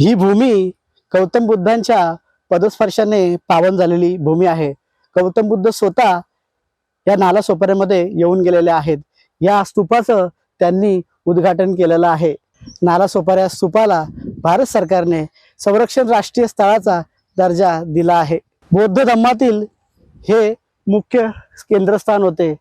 ही भूमी गौतम बुद्धांच्या पदस्पर्शाने पावन झालेली भूमी आहे. गौतम बुद्ध स्वतः या नाला सोपाऱ्यामध्ये येऊन गेलेले आहेत. या स्तूपाचं त्यांनी उद्घाटन केलेलं आहे. नाला सोपाऱ्या स्तूपाला भारत सरकारने संरक्षण राष्ट्रीय स्थळाचा दर्जा दिला आहे. बौद्ध धम्मातील हे मुख्य केंद्रस्थान होते.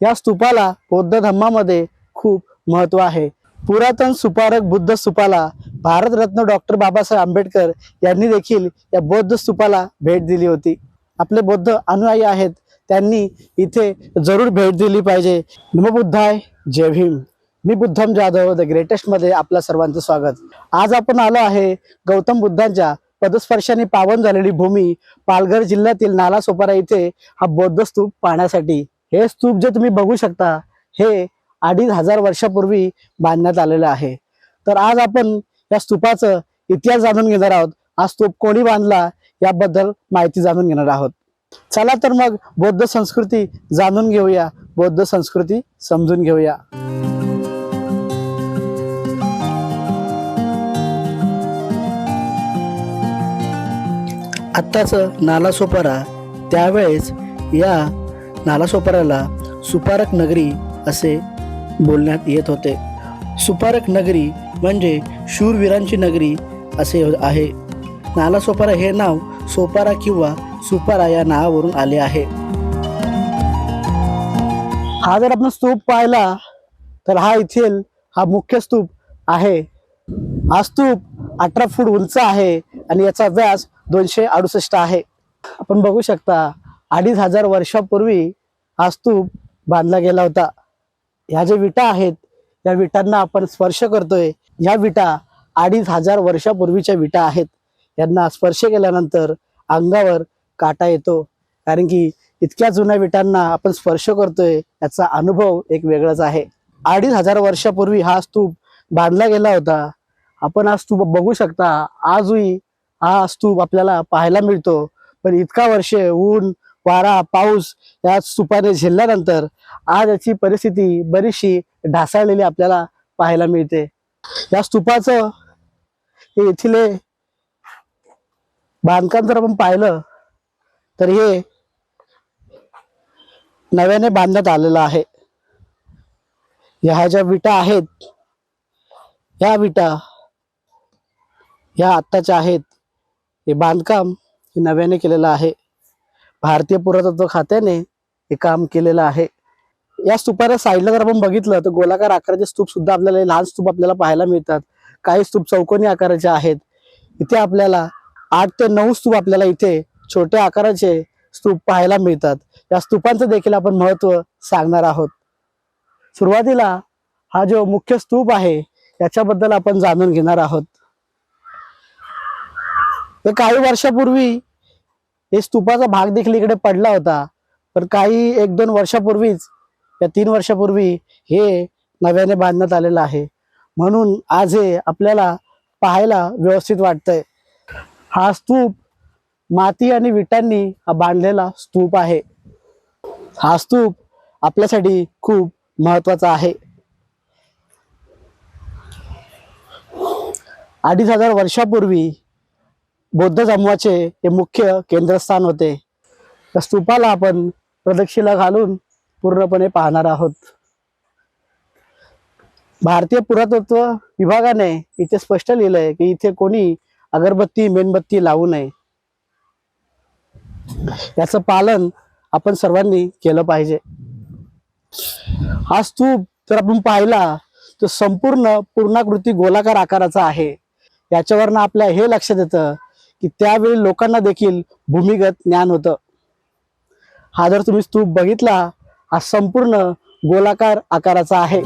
या स्तूपाला बौद्ध धम्मामध्ये खूप महत्त्व आहे. पुरातन सुपारक बुद्ध स्तूपाला भारतरत्न डॉक्टर बाबासाहेब आंबेडकर यांनी देखील या बौद्ध स्तूपाला भेट दिली होती. आपले बौद्ध अनुयायी आहेत त्यांनी इथे जरूर भेट दिली पाहिजे. नमबुद्धाय जय भीम. मी बुद्धम जाधव द ग्रेटेस्टमध्ये आपल्या सर्वांचं स्वागत. आज आपण आलो आहे गौतम बुद्धांच्या पदस्पर्शाने पावन झालेली भूमी पालघर जिल्ह्यातील नालासोपारा इथे हा बौद्ध स्तूप पाहण्यासाठी. हे स्तूप जे तुम्ही बघू शकता हे अडीच हजार वर्षापूर्वी बांधण्यात आलेलं आहे. तर आज आपण या स्तूपाचं इतिहास जाणून घेणार आहोत. हा स्तूप कोणी बांधला याबद्दल माहिती जाणून घेणार आहोत. चला तर मग बौद्ध संस्कृती जाणून घेऊया. बौद्ध संस्कृती समजून घेऊया. आत्ताचं नालासोपारा त्यावेळेस या नालासोपाराला सुपारक नगरी असे बोलण्यात येत होते. सुपारक नगरी म्हणजे शूरवीरांची नगरी असे आहे. नालासोपारा हे नाव सोपारा किंवा सुपारा या नावावरून आले आहे. हा जर आपण स्तूप पाहिला तर हा येथील हा मुख्य स्तूप आहे. हा स्तूप अठरा फूट उंच आहे आणि याचा व्यास दोनशे अडुसष्ट आहे. आपण बघू शकता अडीच हजार वर्षापूर्वी हा स्तूप बांधला गेला होता. ह्या ज्या विटा आहेत या विटांना आपण स्पर्श करतोय. ह्या विटा अडीच हजार वर्षापूर्वीच्या विटा आहेत. यांना स्पर्श केल्यानंतर अंगावर काटा येतो. कारण की इतक्या जुन्या विटांना आपण स्पर्श करतोय याचा अनुभव एक वेगळाच आहे. अडीच हजार वर्षापूर्वी हा स्तूप बांधला गेला होता. आपण हा स्तूप बघू शकता. आजही हा स्तूप आपल्याला पाहायला मिळतो. पण इतका वर्षे ऊन वारा पाऊस या स्तूपाने झेलल्यानंतर आज याची परिस्थिती बरीचशी ढासळलेली आपल्याला पाहायला मिळते. या स्तूपाचं हे येथील बांधकाम जर आपण पाहिलं तर हे नव्याने बांधण्यात आलेलं आहे. ह्या ज्या विटा आहेत ह्या विटा ह्या आत्ताच्या आहेत. हे बांधकाम हे नव्याने केलेलं आहे. भारतीय पुरातत्व खात्याने हे काम केलेलं आहे. या स्तूपाच्या साईडला जर आपण बघितलं तर गोलाकार आकाराचे स्तूप सुद्धा आपल्याला लहान स्तूप आपल्याला पाहायला मिळतात. काही स्तूप चौकोनी आकाराचे आहेत. इथे आपल्याला आठ ते नऊ स्तूप आपल्याला इथे छोट्या आकाराचे स्तूप पाहायला मिळतात. या स्तूपांचं देखील आपण महत्त्व सांगणार आहोत. सुरुवातीला हा जो मुख्य स्तूप आहे याच्याबद्दल आपण जाणून घेणार आहोत. तर काही वर्षापूर्वी हे स्तूपाचा भाग देखील इकडे पडला होता. पण काही एक दोन वर्षापूर्वीच या तीन वर्षापूर्वी हे नव्याने बांधण्यात आलेलं आहे. म्हणून आज हे आपल्याला पाहायला व्यवस्थित वाटतंय. हा स्तूप माती आणि विटांनी हा बांधलेला स्तूप आहे. हा स्तूप आपल्यासाठी खूप महत्त्वाचा आहे. अडीच हजार वर्षापूर्वी बौद्ध धर्माचे हे मुख्य केंद्रस्थान होते. त्या स्तूपाला आपण प्रदक्षिणा घालून पूर्णपणे पाहणार आहोत. भारतीय पुरातत्व विभागाने इथे स्पष्ट लिहिलंय की इथे कोणी अगरबत्ती मेणबत्ती लावू नये. याचं पालन आपण सर्वांनी केलं पाहिजे. हा स्तूप जर आपण पाहिला तर संपूर्ण पूर्णाकृती गोलाकार आकाराचा आहे. याच्यावरनं आपल्या हे लक्षात येतं की त्यावेळी लोकांना देखील भूमिगत ज्ञान होतं. हा जर तुम्ही स्तूप बघितला हा संपूर्ण गोलाकार आकाराचा आहे.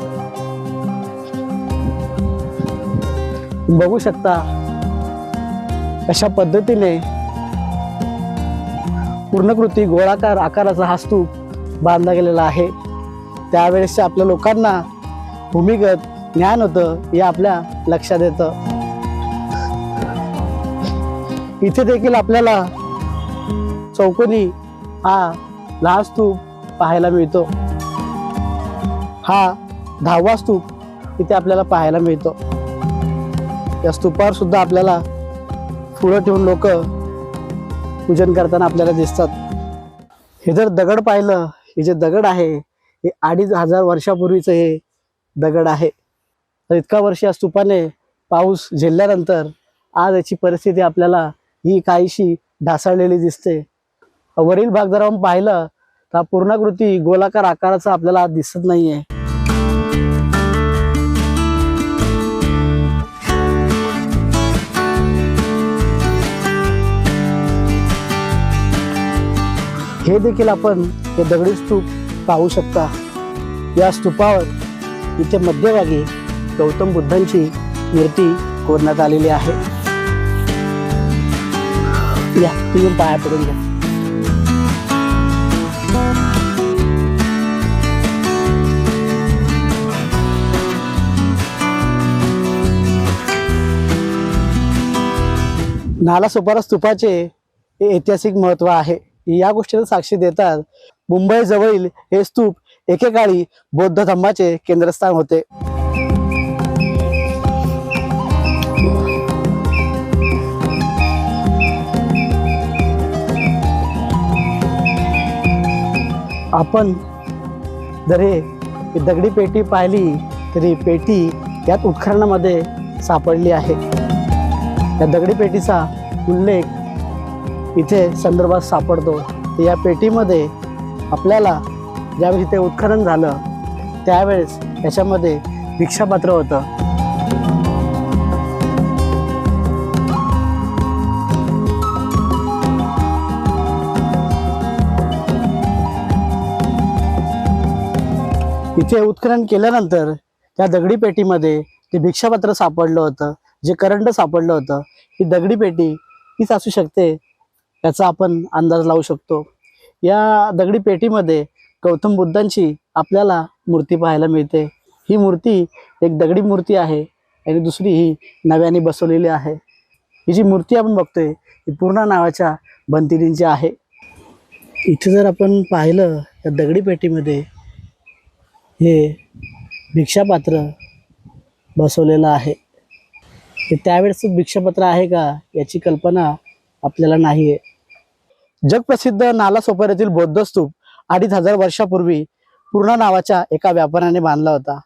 बघू शकता अशा पद्धतीने पूर्णकृती गोळाकार आकाराचा हा स्तूप बांधला गेलेला आहे. त्यावेळेसच्या आपल्या लोकांना भूमिगत ज्ञान होतं हे आपल्या लक्षात येतं. इथे देखील आपल्याला चौकोनी हा लहान स्तूप पाहायला मिळतो. हा दहावा स्तूप इथे आपल्याला पाहायला मिळतो. या स्तूपावर सुद्धा आपल्याला फुलं ठेवून लोक पूजन करताना आपल्याला दिसतात. हे जर दगड पाहिलं हे जे दगड आहे हे अडीच हजार वर्षापूर्वीचं हे दगड आहे. तर इतका वर्ष या स्तूपाने पाऊस झेलल्यानंतर आज याची परिस्थिती आपल्याला ही काहीशी ढासळलेली दिसते. वरील भाग जर आपण पाहिलं तर हा पूर्णाकृती गोलाकार आकाराचा आपल्याला दिसत नाहीये. हे देखील आपण हे दगडी स्तूप पाहू शकता. या स्तूपावर इथे मध्यभागी गौतम बुद्धांची मूर्ती कोरण्यात आलेली आहे. या तुम्ही पाया पडून घ्या. नालासोपारा स्तूपाचे हे ऐतिहासिक महत्त्व आहे. या गोष्टीला साक्षी देतात मुंबई जवळील हे स्तूप एकेकाळी बौद्ध धम्माचे केंद्रस्थान होते. आपण जर हे दगडी पेटी पाहिली तरी पेटी यात उत्खननामध्ये सापडली आहे. या दगडी पेटीचा उल्लेख इथे संदर्भात सापडतो. तर या पेटीमध्ये आपल्याला ज्यावेळेस इथे उत्खनन झालं त्यावेळेस याच्यामध्ये भिक्षापात्र होतं. इथे उत्खनन केल्यानंतर त्या दगडी पेटीमध्ये ते भिक्षापत्र सापडलं होतं. जे करंट सापडलं होतं ही दगडी पेटी हीच असू शकते याचा आपण अंदाज लावू शकतो. या दगडी पेटीमध्ये गौतम बुद्धांची आपल्याला मूर्ती पाहायला मिळते. ही मूर्ती एक दगडी मूर्ती आहे आणि दुसरी ही नव्याने बसवलेली आहे. ही जी मूर्ती आपण बघतोय ही पूर्ण नावाच्या बनतिरींची आहे. इथे जर आपण पाहिलं या दगडी पेटीमध्ये हे भिक्षापात्र बसवलेलं आहे. हे त्यावेळेस भिक्षापत्र आहे का? याची कल्पना आपल्याला नाही आहे जगप्रसिद्ध नाला सोपाऱ्यातील बौद्ध स्तूप अडीच हजार वर्षापूर्वी पूर्ण नावाच्या एका व्यापाऱ्याने बांधला होता.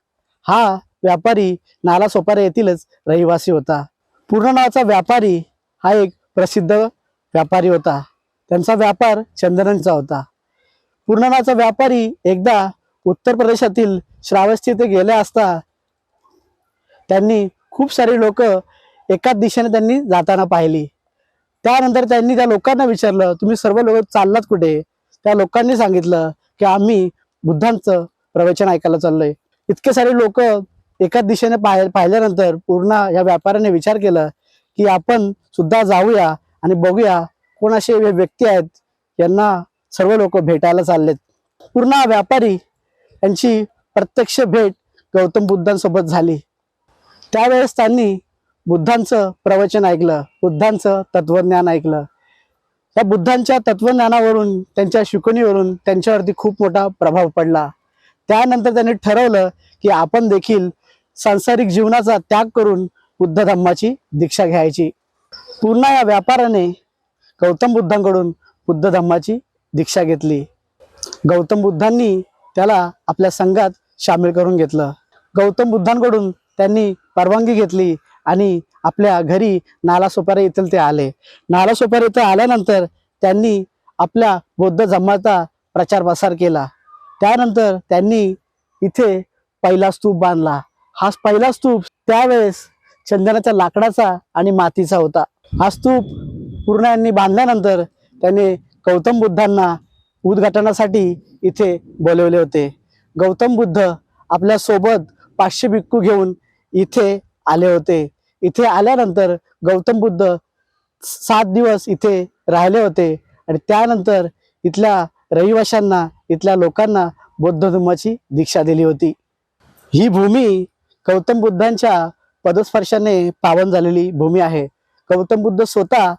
हा व्यापारी नालासोपारा येथीलच रहिवासी होता. पूर्ण नावाचा व्यापारी हा एक प्रसिद्ध व्यापारी होता. त्यांचा व्यापार चंदनांचा होता. पूर्ण नावाचा व्यापारी एकदा उत्तर प्रदेशातील श्रावस्ती येथे गेले असता त्यांनी खूप सारे लोक एकाच दिशेने त्यांनी जाताना पाहिली. त्यानंतर त्यांनी त्या लोकांना विचारलं तुम्ही सर्व लोक चाललात कुठे? त्या लोकांनी सांगितलं की आम्ही बुद्धांचं प्रवचन ऐकायला चाललोय. इतके सारे लोक एकाच दिशेने पाह पाहिल्यानंतर पूर्ण या व्यापाऱ्याने विचार केला की आपण सुद्धा जाऊया आणि बघूया कोण असे व्यक्ती आहेत यांना सर्व लोक भेटायला चाललेत. पूर्ण व्यापारी यांची प्रत्यक्ष भेट गौतम बुद्धांसोबत झाली. त्यावेळेस त्यांनी बुद्धांचं प्रवचन ऐकलं बुद्धांचं तत्वज्ञान ऐकलं. त्या बुद्धांच्या तत्वज्ञानावरून त्यांच्या शिकवणीवरून त्यांच्यावरती खूप मोठा प्रभाव पडला. त्यानंतर त्यांनी ठरवलं की आपण देखील सांसारिक जीवनाचा त्याग करून बुद्ध धम्माची दीक्षा घ्यायची. पूर्ण या व्यापाराने गौतम बुद्धांकडून बुद्ध धम्माची दीक्षा घेतली. गौतम बुद्धांनी त्याला आपल्या संघात सामील करून घेतलं. गौतम बुद्धांकडून त्यांनी परवानगी घेतली. आणि आपल्या घरी नालासोपारा येथील ते आले. नालासोपारा इथं आल्यानंतर त्यांनी आपल्या बौद्ध धम्माचा प्रचार प्रसार केला. त्यानंतर त्यांनी इथे पहिला स्तूप बांधला. हा पहिला स्तूप त्यावेळेस चंदनाच्या लाकडाचा आणि मातीचा होता. हा स्तूप पूर्ण यांनी बांधल्यानंतर त्यांनी गौतम बुद्धांना उद्घाटनासाठी इथे बोलवले होते. गौतम बुद्ध आपल्यासोबत पाचशे भिक्खू घेऊन इथे आले होते. इथे आल्यानंतर गौतम बुद्ध सात दिवस इथे राहिले होते. आणि त्यानंतर इथल्या रहिवाशांना इथल्या लोकांना बौद्ध धर्माची दीक्षा दिली होती. ही भूमी गौतम बुद्धांच्या पदस्पर्शाने पावन झालेली भूमी आहे. गौतम बुद्ध स्वतः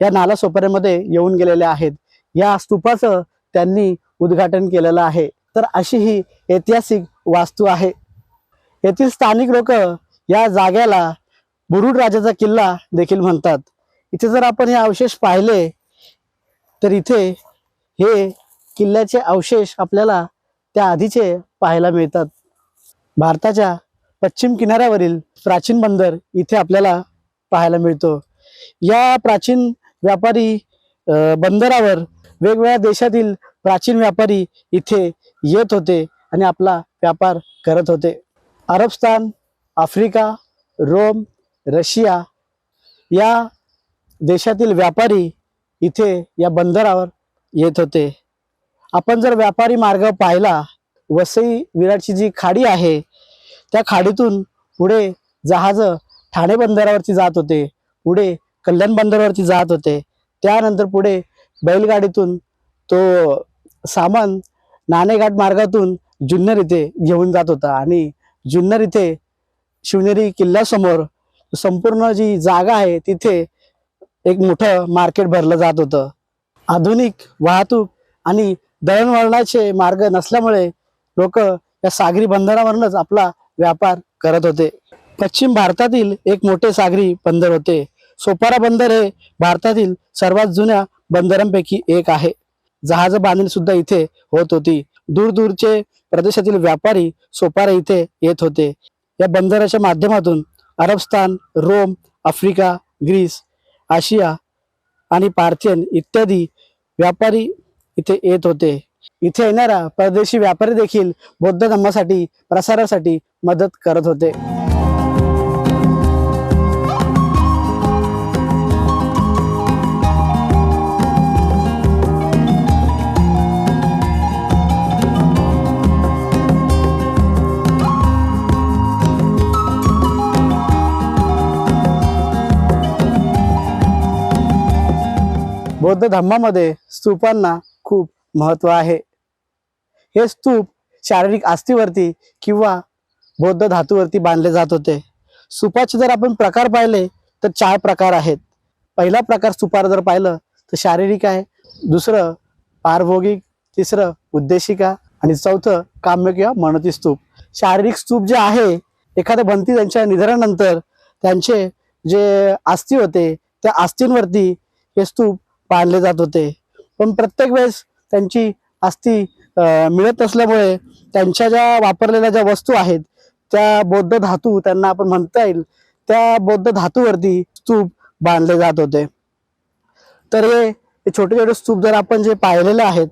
या नालासोपऱ्यामध्ये येऊन गेलेले आहेत. या स्तूपाचं त्यांनी उद्घाटन केलेलं आहे. तर अशी ही ऐतिहासिक वास्तू आहे. येथील स्थानिक लोक या जाग्याला बुरुड राजाचा किल्ला देखील म्हणतात. इथे जर आपण हे अवशेष पाहिले तर इथे हे किल्ल्याचे अवशेष आपल्याला त्या आधीचे पाहायला मिळतात. भारताच्या पश्चिम किनाऱ्यावरील प्राचीन बंदर इथे आपल्याला पाहायला मिळतो. या प्राचीन व्यापारी बंदरावर वेगवेगळ्या देशातील प्राचीन व्यापारी इथे येत होते आणि आपला व्यापार करत होते. अरबस्तान आफ्रिका रोम रशिया या देशातील व्यापारी इथे या बंदरावर येत होते. आपण जर व्यापारी मार्ग पाहिला वसई विराटची जी खाडी आहे त्या खाडीतून पुढे जहाजं ठाणे बंदरावरती जात होते पुढे कल्याण बंदरावरती जात होते त्यानंतर पुढे बैलगाडीतून तो सामान नाणेघाट मार्गातून जुन्नर इथे घेऊन जात होता आणि जुन्नर इथे शिवनेरी किल्ल्यासमोर संपूर्ण जी जागा आहे तिथे एक मोठं मार्केट भरलं जात होतं. आधुनिक वाहतूक आणि दळणवळणाचे मार्ग नसल्यामुळे लोक या सागरी बंदरावरूनच आपला व्यापार करत होते. पश्चिम भारतातील एक मोठे सागरी बंदर होते. सोपारा बंदर हे भारतातील सर्वात जुन्या बंदरांपैकी एक आहे. जहाज बांधणी सुद्धा इथे होत होती. दूर दूरचे प्रदेशातील व्यापारी सोपारा इथे येत होते. या बंदराच्या माध्यमातून अरबस्थान रोम आफ्रिका ग्रीस आशिया आणि पार्थियन इत्यादी व्यापारी इथे येत होते. इथे येणारा परदेशी व्यापारी देखील बौद्ध धर्मासाठी प्रसारासाठी मदत करत होते. बौद्ध धर्मामध्ये स्तूपांना खूप महत्त्व आहे. हे स्तूप शारीरिक आस्तीवरती किंवा बौद्ध धातूवरती बांधले जात होते. स्तूपाचे जर आपण प्रकार पाहिले तर चार प्रकार आहेत. पहिला प्रकार स्तूपार जर पाहिलं तर शारीरिक आहे. दुसरं पारभोगिक. तिसरं उद्देशिका. आणि चौथं काम्य किंवा मनोती स्तूप. शारीरिक स्तूप जे आहे एखाद्या भंती त्यांच्या निधनानंतर त्यांचे जे आस्ती होते त्या आस्तींवरती हे स्तूप पाळले जात होते. पण प्रत्येक वेळेस त्यांची अस्थि मिळत असल्यामुळे त्यांच्या ज्या वापरलेल्या ज्या वस्तू आहेत त्या बौद्ध धातू त्यांना आपण म्हणता येईल त्या बौद्ध धातूवरती स्तूप बांधले जात होते. तर हे छोटे छोटे स्तूप जर आपण जे पाहिलेले आहेत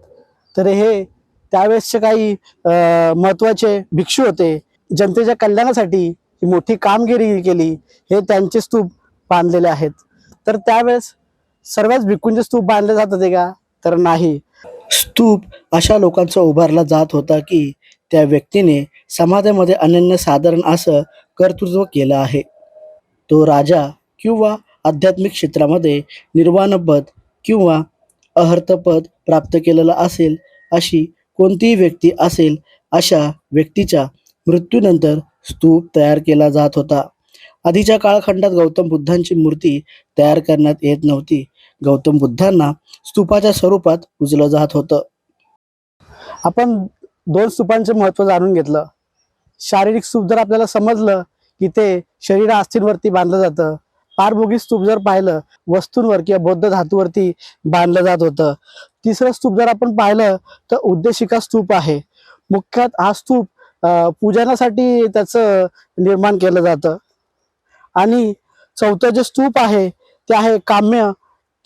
तर हे त्यावेळेसचे काही महत्त्वाचे महत्त्वाचे भिक्षू होते. जनतेच्या कल्याणासाठी ही मोठी कामगिरी केली हे त्यांचे स्तूप बांधलेले आहेत. तर त्यावेळेस सर्वच भिक्खूंचे स्तूप बांधले जात होते का? तर नाही. स्तूप अशा लोकांचा उभारला जात होता की त्या व्यक्तीने समाजामध्ये अनन्य साधारण असं कर्तृत्व केलं आहे. तो राजा किंवा आध्यात्मिक क्षेत्रामध्ये निर्वाणपद किंवा अहर्तपद प्राप्त केलेलं असेल अशी कोणतीही व्यक्ती असेल अशा व्यक्तीच्या मृत्यूनंतर स्तूप तयार केला जात होता. आधीच्या काळखंडात गौतम बुद्धांची मूर्ती तयार करण्यात येत नव्हती. गौतम बुद्धांना स्तूपाच्या स्वरूपात उजलं जात होतं. आपण दोन स्तूपांचे महत्त्व जाणून घेतलं. शारीरिक स्तूप जर आपल्याला समजलं की ते शरीर अस्थींवरती बांधलं जातं पारभोगी स्तूप जर पाहिलं वस्तूंवर किंवा बौद्ध धातूवरती बांधलं जात होतं. तिसरं स्तूप जर आपण पाहिलं तर उद्देशिका स्तूप आहे. मुख्यात हा स्तूप पूजनासाठी त्याचं निर्माण केलं जातं. आणि चौथं जे स्तूप आहे ते आहे काम्य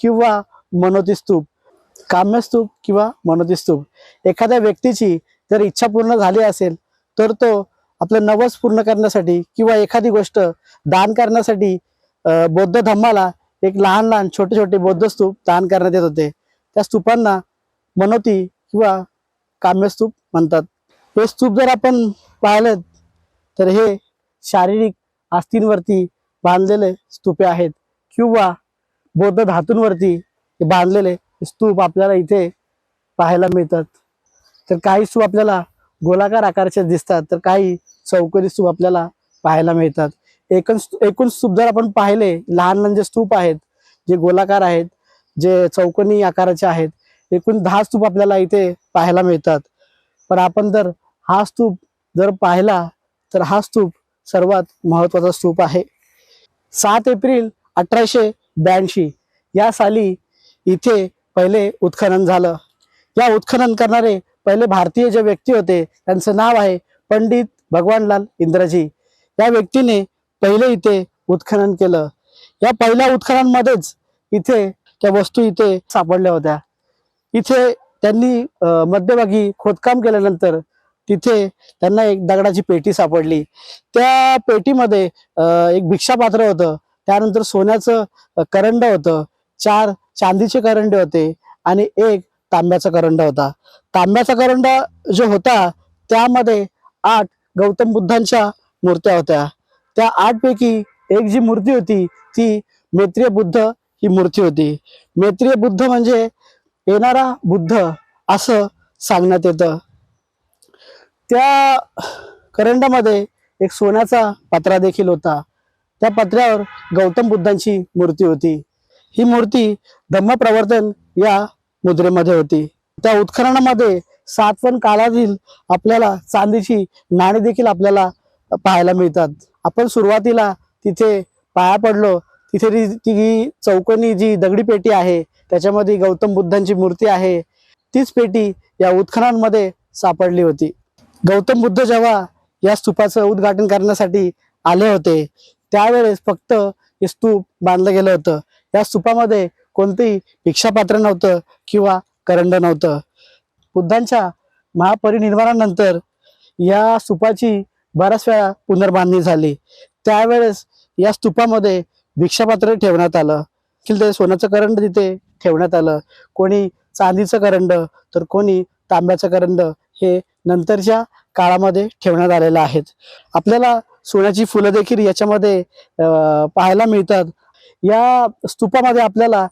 किंवा मनोती स्तूप किंवा मनोती स्तूप एखाद्या व्यक्तीची जर इच्छा पूर्ण झाली असेल तर तो आपलं नवस पूर्ण करण्यासाठी किंवा एखादी गोष्ट दान करण्यासाठी बौद्ध धम्माला एक लहान लहान छोटे छोटे बौद्ध स्तूप दान करण्यात येत होते. त्या स्तूपांना मनोती किंवा काम्यस्तूप म्हणतात. हे स्तूप जर आपण पाहिलं तर हे शारीरिक आस्थींवरती बांधलेले स्तूपे आहेत. किंवा बौद्ध धातूंवरती बांधलेले स्तूप आपल्याला इथे पाहायला मिळतात. तर काही स्तूप आपल्याला गोलाकार आकाराचे दिसतात तर काही चौकरी स्तूप आपल्याला पाहायला मिळतात. एकूण एकूण स्तूप जर आपण पाहिले लहान लहान जे स्तूप आहेत जे गोलाकार आहेत जे चौकोनी आकाराचे आहेत एकूण दहा स्तूप आपल्याला इथे पाहायला मिळतात. पण आपण जर हा स्तूप जर पाहिला तर हा स्तूप सर्वात महत्त्वाचा स्तूप आहे. सात एप्रिल अठराशे ब्याऐंशी. या साली इथे पहिले उत्खनन झालं. या उत्खनन करणारे पहिले भारतीय जे व्यक्ती होते त्यांचं नाव आहे पंडित भगवानलाल इंद्रजी. या व्यक्तीने पहिले इथे उत्खनन केलं. या पहिल्या उत्खननमध्येच इथे त्या वस्तू इथे सापडल्या होत्या. इथे त्यांनी मध्यभागी खोदकाम केल्यानंतर तिथे त्यांना एक दगडाची पेटी सापडली. त्या पेटीमध्ये एक भिक्षापात्र होतं. त्यानंतर सोन्याचं करंड होतं. चार चांदीचे करंडे होते आणि एक तांब्याचा करंड होता. तांब्याचा करंड जो होता त्यामध्ये आठ गौतम बुद्धांच्या मूर्त्या होत्या. त्या आठपैकी एक जी मूर्ती होती ती मैत्रीय बुद्ध ही मूर्ती होती. मैत्रीय बुद्ध म्हणजे येणारा बुद्ध असं सांगण्यात येतं. त्या करंडामध्ये एक सोन्याचा पत्रा देखील होता. त्या पत्र्यावर गौतम बुद्धांची मूर्ती होती. ही मूर्ती धम्मप्रवर्तन या मुद्रेमध्ये होती. त्या उत्खननामध्ये सातवन काळातील आपल्याला चांदीची नाणी देखील आपल्याला पाहायला मिळतात. आपण सुरुवातीला तिथे पाया पडलो तिथे ती- ती चौकोनी जी दगडी पेटी आहे त्याच्यामध्ये गौतम बुद्धांची मूर्ती आहे तीच पेटी या उत्खननामध्ये सापडली होती. गौतम बुद्ध जेव्हा या स्तूपाचं उद्घाटन करण्यासाठी आले होते त्यावेळेस फक्त हे स्तूप बांधलं गेलं होतं. या स्तूपामध्ये कोणतेही भिक्षापात्र नव्हतं किंवा करंड नव्हतं. बुद्धांच्या महापरिनिर्वाणानंतर या स्तूपाची बऱ्याच वेळा पुनर्बांधणी झाली. त्यावेळेस या स्तूपामध्ये भिक्षापात्र ठेवण्यात आलं. देखील ते सोन्याचं करंड तिथे ठेवण्यात आलं. कोणी चांदीचं करंड तर कोणी तांब्याचं करंड हे नंतरच्या काळामध्ये ठेवण्यात आलेलं आहेत. आपल्याला सोन्याची फुलं देखील याच्यामध्ये पाहायला मिळतात. या स्तूपामध्ये आपल्याला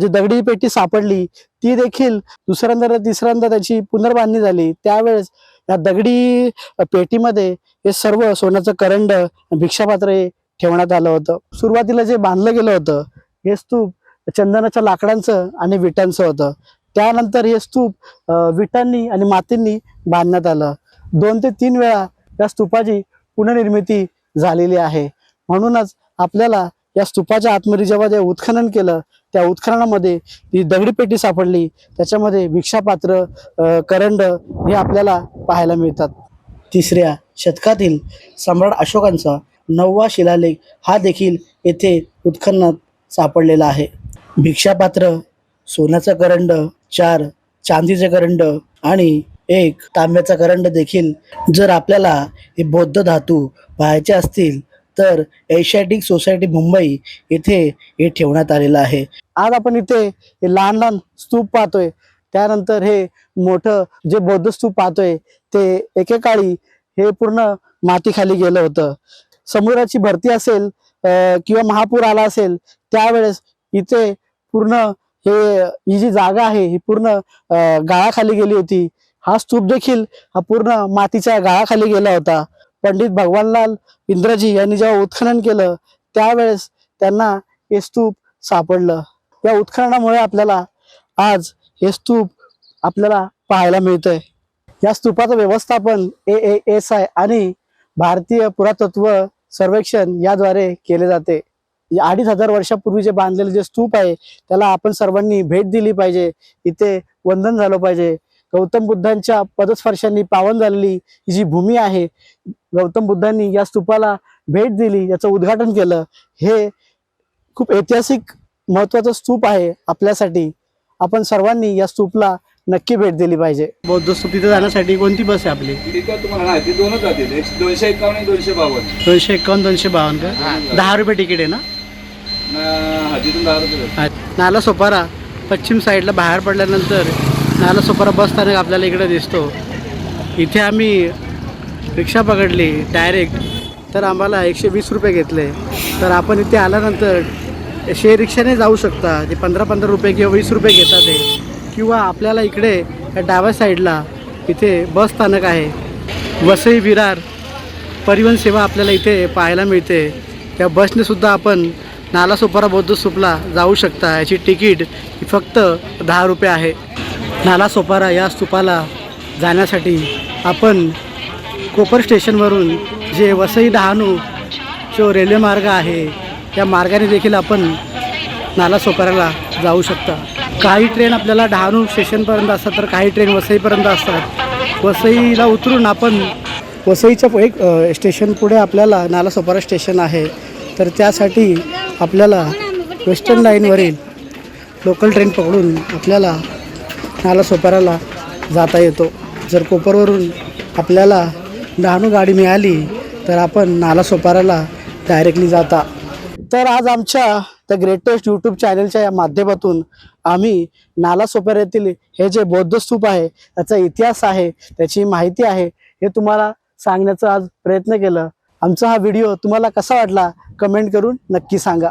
जी दगडी पेटी सापडली ती देखील दुसऱ्यांदा तिसऱ्यांदा त्याची पुनर्बांधणी झाली. त्यावेळेस या दगडी पेटीमध्ये हे सर्व सोन्याचं करंड भिक्षापात्र ठेवण्यात आलं होतं. सुरुवातीला जे बांधलं गेलं होतं हे स्तूप चंदनाच्या लाकडांचं आणि विटांचं होतं. त्यानंतर हे स्तूप विटांनी आणि मातींनी बांधण्यात आलं. दोन ते तीन वेळा या स्तूपाची पुनर्निर्मिती झालेली आहे. म्हणूनच आपल्याला या स्तूपाच्या आतमध्ये जेव्हा जे उत्खनन केलं त्या उत्खननामध्ये ती दगडी पेटी सापडली. त्याच्यामध्ये भिक्षापात्र करंड हे आपल्याला पाहायला मिळतात. तिसऱ्या शतकातील सम्राट अशोकांचा नववा शिलालेख हा देखील येथे उत्खननात सापडलेला आहे. भिक्षापात्र सोन्याचा करंड चार चांदीचे करंड आणि एक तांब्याचा करंड देखील जर आपल्याला हे बौद्ध धातू पाहायचे असतील तर एशियाटिक सोसायटी मुंबई येथे हे ठेवण्यात आलेलं आहे. आज आपण इथे हे लहान लहान स्तूप पाहतोय. त्यानंतर हे मोठं जे बौद्ध स्तूप पाहतोय ते एकेकाळी हे पूर्ण मातीखाली गेलं होतं. समुद्राची भरती असेल किंवा महापूर आला असेल त्यावेळेस इथे पूर्ण हे ही जी जागा आहे ही पूर्ण गाळाखाली गेली होती. हा स्तूप देखील हा पूर्ण मातीच्या गाळाखाली गेला होता. पंडित भगवानलाल इंद्रजी यांनी जेव्हा उत्खनन केलं त्यावेळेस त्यांना हे स्तूप सापडलं. या उत्खननामुळे आपल्याला आज हे स्तूप आपल्याला पाहायला मिळतंय. या स्तूपाचं व्यवस्थापन ए ए एस आय आणि भारतीय पुरातत्व सर्वेक्षण याद्वारे केले जाते. या अडीच हजार वर्षापूर्वी जे बांधलेले जे स्तूप आहे त्याला आपण सर्वांनी भेट दिली पाहिजे. इथे वंदन झालं पाहिजे. गौतम बुद्धांच्या पदस्पर्शांनी पावन झालेली ही जी भूमी आहे गौतम बुद्धांनी या स्तूपाला भेट दिली याचं उद्घाटन केलं हे खूप ऐतिहासिक महत्वाचं स्तूप आहे आपल्यासाठी. आपण सर्वांनी या स्तूपला नक्की भेट दिली पाहिजे. बौद्ध स्तूप तिथे जाण्यासाठी कोणती बस आहे आपली? तुम्हाला दोनच जातील. दोनशे एकावन्न दोनशे बावन्न. दोनशे एकावन्न दोनशे बावन्न का. दहा रुपये तिकीट आहे ना? दहा रुपये. नाला सोपारा पश्चिम साईडला बाहेर पडल्यानंतर नालासोपारा बस स्थानक आपल्याला इकडे दिसतो. इथे आम्ही रिक्षा पकडली डायरेक्ट तर आम्हाला एकशे वीस रुपये घेतले. तर आपण इथे आल्यानंतर शेअर रिक्षाने जाऊ शकता. जे पंधरा पंधरा रुपये किंवा वीस रुपये घेतात ते. किंवा आपल्याला इकडे या डाव्या साईडला इथे बस स्थानक आहे. वसई विरार परिवहन सेवा आपल्याला इथे पाहायला मिळते. त्या बसनेसुद्धा आपण नालासोपारा बौद्ध स्तूपला जाऊ शकता. याची तिकीट फक्त दहा रुपये आहे. नालासोपारा या स्तूपाला जाण्यासाठी आपण कोपर स्टेशनवरून जे वसई डहाणू जो रेल्वे मार्ग आहे त्या मार्गाने देखील आपण नाला सोपाऱ्याला जाऊ शकता. काही ट्रेन आपल्याला डहाणू स्टेशनपर्यंत असतात तर काही ट्रेन वसईपर्यंत असतात. वसईला उतरून आपण वसईच्या एक स्टेशन पुढे आपल्याला नाला सोपारा स्टेशन आहे. तर त्यासाठी आपल्याला वेस्टर्न लाईनवरील लोकल ट्रेन पकडून आपल्याला नाला सोपाऱ्याला जाता येतो. जर कोपरवरून आपल्याला डहाणू गाडी मिळाली तर आपण नाला सोपाऱ्याला डायरेक्टली जाता. तर आज आमच्या द ग्रेटेस्ट यूट्यूब चॅनलच्या या माध्यमातून आम्ही नाला सोपाऱ्यातील हे जे बौद्ध स्तूप आहे त्याचा इतिहास आहे त्याची माहिती आहे हे तुम्हाला सांगण्याचा आज प्रयत्न केलं. आमचा हा व्हिडिओ तुम्हाला कसा वाटला कमेंट करून नक्की सांगा.